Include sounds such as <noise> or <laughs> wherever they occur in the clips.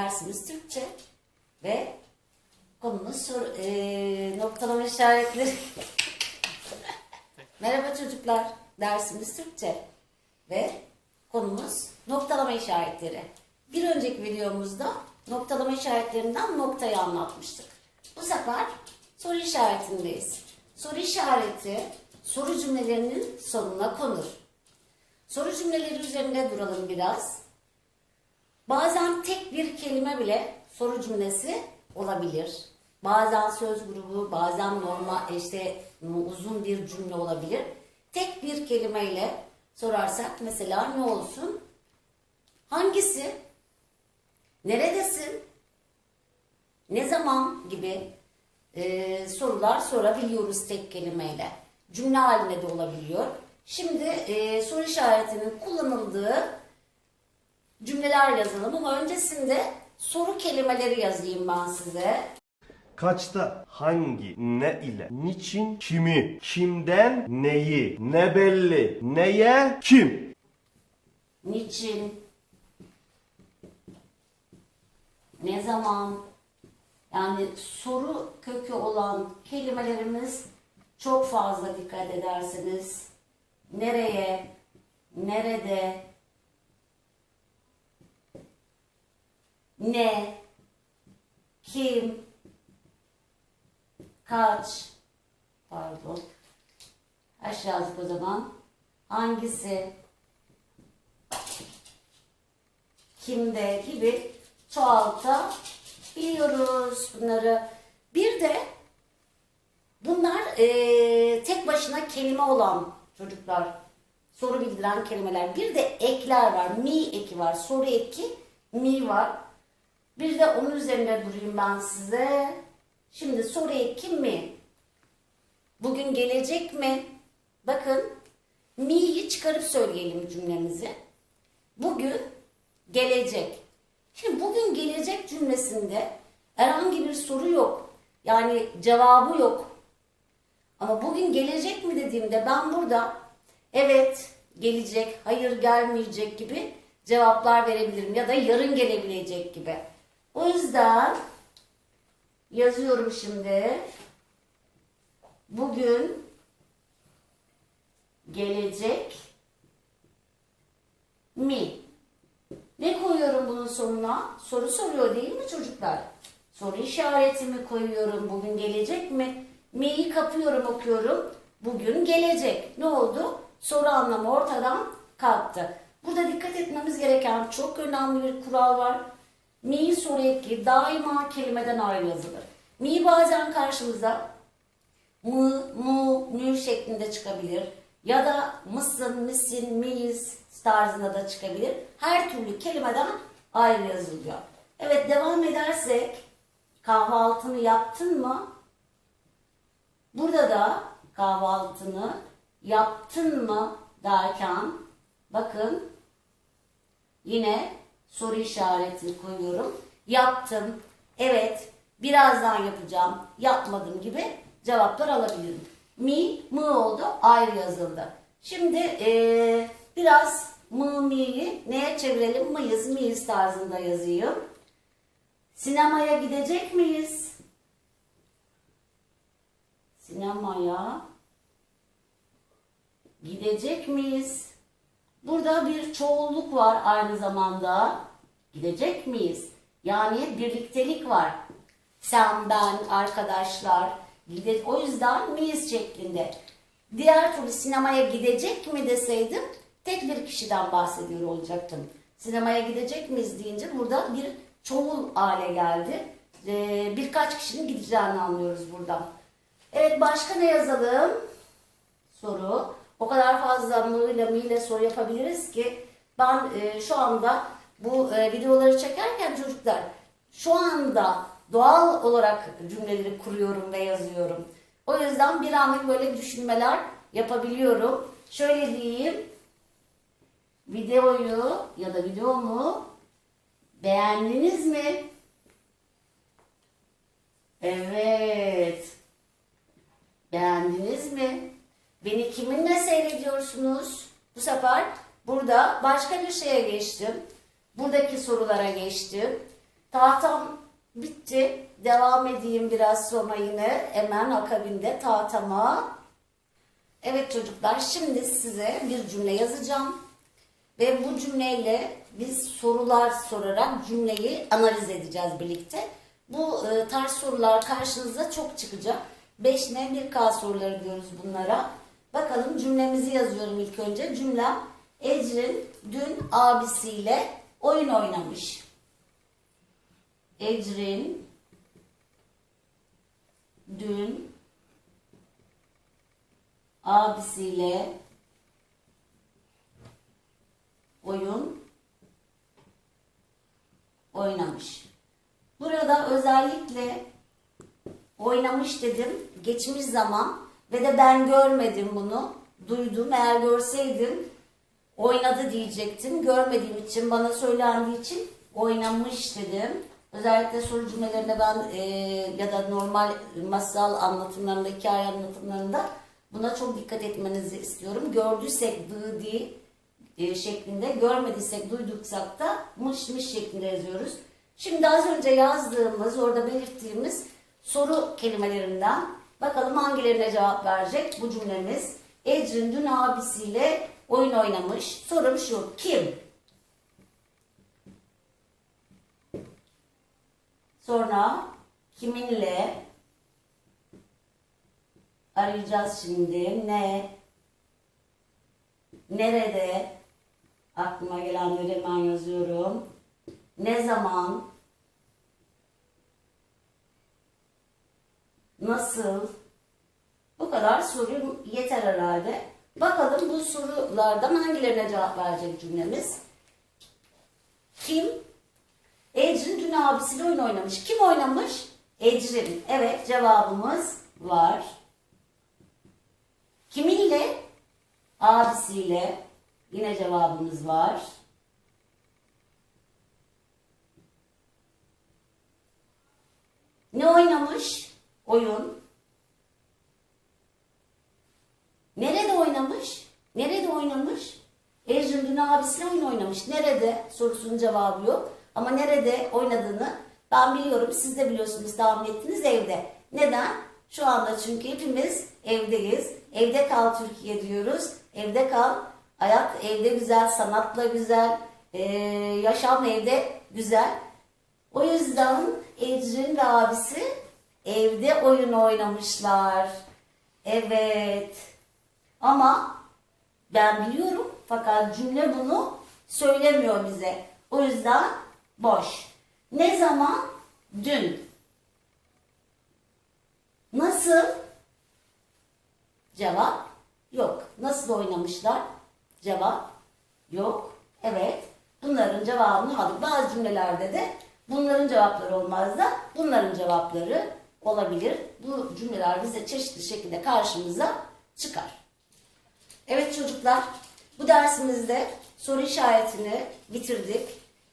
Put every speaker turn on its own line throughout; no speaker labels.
Dersimiz Türkçe ve konumuz sor, e, noktalama işaretleri. <laughs> Merhaba çocuklar. Dersimiz Türkçe ve konumuz noktalama işaretleri. Bir önceki videomuzda noktalama işaretlerinden noktayı anlatmıştık. Bu sefer soru işaretindeyiz. Soru işareti soru cümlelerinin sonuna konur. Soru cümleleri üzerinde duralım biraz. Bazen tek bir kelime bile soru cümlesi olabilir. Bazen söz grubu, bazen normal işte uzun bir cümle olabilir. Tek bir kelimeyle sorarsak mesela ne olsun? Hangisi? Neredesin? Ne zaman gibi e, sorular sorabiliyoruz tek kelimeyle. Cümle halinde de olabiliyor. Şimdi e, soru işaretinin kullanıldığı cümleler yazalım ama öncesinde soru kelimeleri yazayım ben size.
Kaçta, hangi, ne ile, niçin, kimi, kimden, neyi, ne belli, neye, kim.
Niçin? Ne zaman? Yani soru kökü olan kelimelerimiz çok fazla dikkat ederseniz nereye, nerede, ne, kim, kaç, pardon, aşağı o zaman, hangisi, kimde gibi çoğaltabiliyoruz bunları. Bir de bunlar eee, tek başına kelime olan çocuklar soru bildiren kelimeler. Bir de ekler var. Mi eki var. Soru eki mi var. Bir de onun üzerinde durayım ben size. Şimdi soru eki mi? Bugün gelecek mi? Bakın mi'yi çıkarıp söyleyelim cümlemizi. Bugün gelecek. Şimdi bugün gelecek cümlesinde herhangi bir soru yok. Yani cevabı yok. Ama bugün gelecek mi dediğimde ben burada evet gelecek, hayır gelmeyecek gibi cevaplar verebilirim ya da yarın gelebilecek gibi. O yüzden yazıyorum şimdi. Bugün gelecek mi? Ne koyuyorum bunun sonuna? Soru soruyor değil mi çocuklar? Soru işareti mi koyuyorum? Bugün gelecek mi? Mi'yi kapıyorum okuyorum. Bugün gelecek. Ne oldu? Soru anlamı ortadan kalktı. Burada dikkat etmemiz gereken çok önemli bir kural var. Mi soru eki daima kelimeden ayrı yazılır. Mi bazen karşımıza mı, mu, mü şeklinde çıkabilir. Ya da mısın, misin, miyiz tarzında da çıkabilir. Her türlü kelimeden ayrı yazılıyor. Evet devam edersek kahvaltını yaptın mı? Burada da kahvaltını yaptın mı derken bakın yine soru işaretini koyuyorum. Yaptım, evet, birazdan yapacağım, yapmadım gibi cevaplar alabilirim. Mi, mı oldu, ayrı yazıldı. Şimdi eee, biraz mı, mi'yi neye çevirelim? Mıyız, miyiz tarzında yazayım. Sinemaya gidecek miyiz? Sinemaya gidecek miyiz? Burada bir çoğulluk var aynı zamanda. Gidecek miyiz? Yani birliktelik var. Sen, ben, arkadaşlar. Gide o yüzden miyiz şeklinde. Diğer türlü sinemaya gidecek mi deseydim tek bir kişiden bahsediyor olacaktım. Sinemaya gidecek miyiz deyince burada bir çoğul hale geldi. Ee, birkaç kişinin gideceğini anlıyoruz buradan. Evet başka ne yazalım? soru. O kadar fazla mı ile mi ile soru yapabiliriz ki ben e, şu anda bu e, videoları çekerken çocuklar şu anda doğal olarak cümleleri kuruyorum ve yazıyorum. O yüzden bir anlık böyle düşünmeler yapabiliyorum. Şöyle diyeyim. Videoyu ya da videomu beğendiniz mi? Evet. Beğendiniz mi? Beni kiminle seyrediyorsunuz? Bu sefer burada başka bir şeye geçtim. Buradaki sorulara geçtim. Tahtam bitti. Devam edeyim biraz sonra yine hemen akabinde tahtama. Evet çocuklar şimdi size bir cümle yazacağım. Ve bu cümleyle biz sorular sorarak cümleyi analiz edeceğiz birlikte. Bu e, tarz sorular karşınıza çok çıkacak. 5N 1K soruları diyoruz bunlara. Bakalım cümlemizi yazıyorum ilk önce. Cümlem Ecrin dün abisiyle oyun oynamış. Ecrin dün abisiyle oyun oynamış. Burada özellikle oynamış dedim. Geçmiş zaman ve de ben görmedim bunu. Duydum. Eğer görseydim oynadı diyecektim. Görmediğim için bana söylendiği için oynamış dedim. Özellikle soru cümlelerinde ben e, ya da normal masal anlatımlarında, hikaye anlatımlarında buna çok dikkat etmenizi istiyorum. Gördüysek dı değil e, şeklinde, görmediysek duyduksak da mış mış şeklinde yazıyoruz. Şimdi az önce yazdığımız, orada belirttiğimiz soru kelimelerinden bakalım hangilerine cevap verecek bu cümlemiz. Ecrin dün abisiyle oyun oynamış. Sorum şu, kim? Sonra kiminle arayacağız şimdi. Ne? Nerede? Aklıma gelenleri hemen yazıyorum. Ne zaman? Nasıl? Bu kadar soru yeter herhalde. Bakalım bu sorulardan hangilerine cevap verecek cümlemiz? Kim? Ecrin dün abisiyle oyun oynamış. Kim oynamış? Ecrin. Evet cevabımız var. Kiminle? Abisiyle. Yine cevabımız var. Ne oynamış? Oyun. Nerede oynamış? Nerede oynamış? Ecrin dün abisiyle oyun oynamış. Nerede? Sorusunun cevabı yok. Ama nerede oynadığını ben biliyorum. Siz de biliyorsunuz tahmin ettiniz evde. Neden? Şu anda çünkü hepimiz evdeyiz. Evde kal Türkiye diyoruz. Evde kal. Hayat evde güzel, sanatla güzel, ee, yaşam evde güzel. O yüzden Ecrin ve abisi evde oyun oynamışlar. Evet. Ama ben biliyorum fakat cümle bunu söylemiyor bize. O yüzden boş. Ne zaman? Dün. Nasıl? Cevap yok. Nasıl oynamışlar? Cevap yok. Evet. Bunların cevabını aldık. Bazı cümlelerde de bunların cevapları olmaz da bunların cevapları olabilir. Bu cümleler bize çeşitli şekilde karşımıza çıkar. Evet çocuklar, bu dersimizde soru işaretini bitirdik.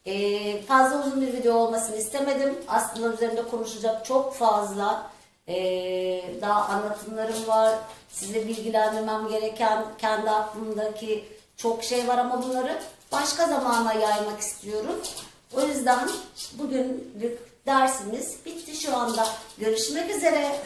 Ee, fazla uzun bir video olmasını istemedim. Aslında üzerinde konuşacak çok fazla ee, daha anlatımlarım var. Size bilgilendirmem gereken kendi aklımdaki çok şey var ama bunları başka zamana yaymak istiyorum. O yüzden bugünlük dersimiz bitti şu anda. Görüşmek üzere.